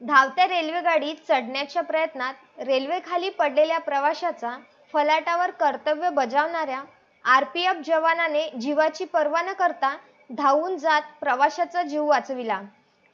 धावत्या रेल्वेगाडीत चढण्याच्या प्रयत्नात रेल्वेखाली पडलेल्या प्रवाशाचा फलाटावर कर्तव्य बजावणाऱ्या आरपीएफ जवानाने जीवाची पर्वा न करता धावून जात प्रवाशाचा जीव वाचविला.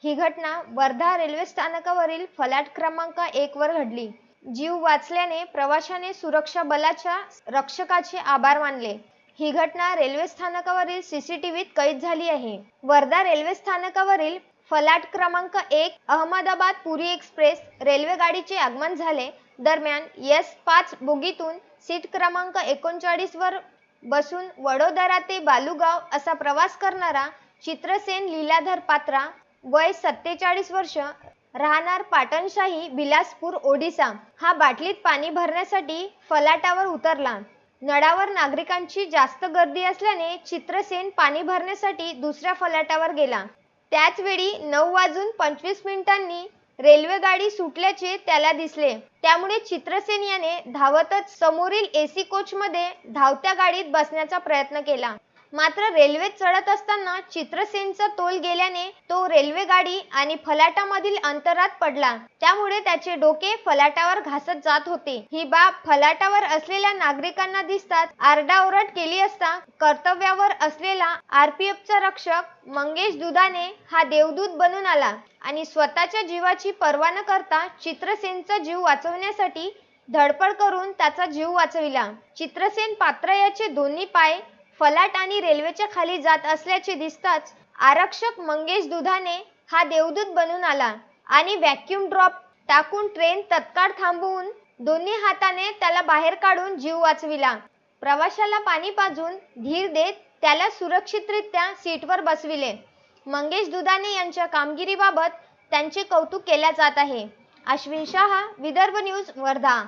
ही घटना वर्धा रेल्वे स्थानकावरील फलाट क्रमांक एक वर घडली. जीव वाचल्याने प्रवाशाने सुरक्षा बलाच्या रक्षकाचे आभार मानले. ही घटना रेल्वे स्थानकावरील सीसीटीव्हीत कैद झाली आहे. वर्धा रेल्वे स्थानकावरील फलाट क्रमांक एक अहमदाबाद पुरी एक्सप्रेस रेल्वे गाडीचे आगमन झाले. दरम्यान एस पाच बोगीतून सीट क्रमांक एकोणचाळीस वर बसून वडोदरा ते बालुगाव असा प्रवास करणारा चित्रसेन लीलाधर पात्रा वय सत्तेचाळीस वर्ष राहणार पाटणशाही बिलासपूर ओडिसा. हा बाटलीत पाणी भरण्यासाठी फलाटावर उतरला. नळावर नागरिकांची जास्त गर्दी असल्याने चित्रसेन पाणी भरण्यासाठी दुसऱ्या फलाटावर गेला. त्याचवेळी नऊ वाजून पंचवीस मिनिटांनी रेल्वे गाडी सुटल्याचे त्याला दिसले. त्यामुळे चित्रसेन याने धावतच समोरील एसी कोचमध्ये धावत्या गाडीत बसण्याचा प्रयत्न केला. मात्र रेल्वेत चढत असताना चित्रसेनचा तोल गेल्याने तो रेल्वे गाडी आणि फलाटामधील अंतरात पडला. त्यामुळे त्याचे डोके फलाटावर घासत जात होते. ही बाब फलाटावर असलेल्या नागरिकांना दिसताच आरडाओरड केली असता कर्तव्यावर असलेला आरपीएफचा रक्षक मंगेश दुधाने हा देवदूत बनून आला आणि स्वतःच्या जीवाची पर्वा न करता चित्रसेनचा जीव वाचवण्यासाठी धडपड करून त्याचा जीव वाचविला. चित्रसेन पात्र याचे दोन्ही पाय फलाट आणि रेल्वेच्या खाली जात असल्याचे दिसताच आरक्षक मंगेश दुधाने हा देवदूत बनून आला आणि व्हॅक्यूम ड्रॉप टाकून ट्रेन तत्काळ थांबवून दोन्ही हाताने त्याला बाहेर काढून जीव वाचविला. प्रवाशाला पाणी पाजून धीर देत त्याला सुरक्षितरित्या सीटवर बसविले. मंगेश दुधाने यांच्या कामगिरीबाबत त्यांचे कौतुक केल्या जात आहे. अश्विन शहा विदर्भ न्यूज वर्धा.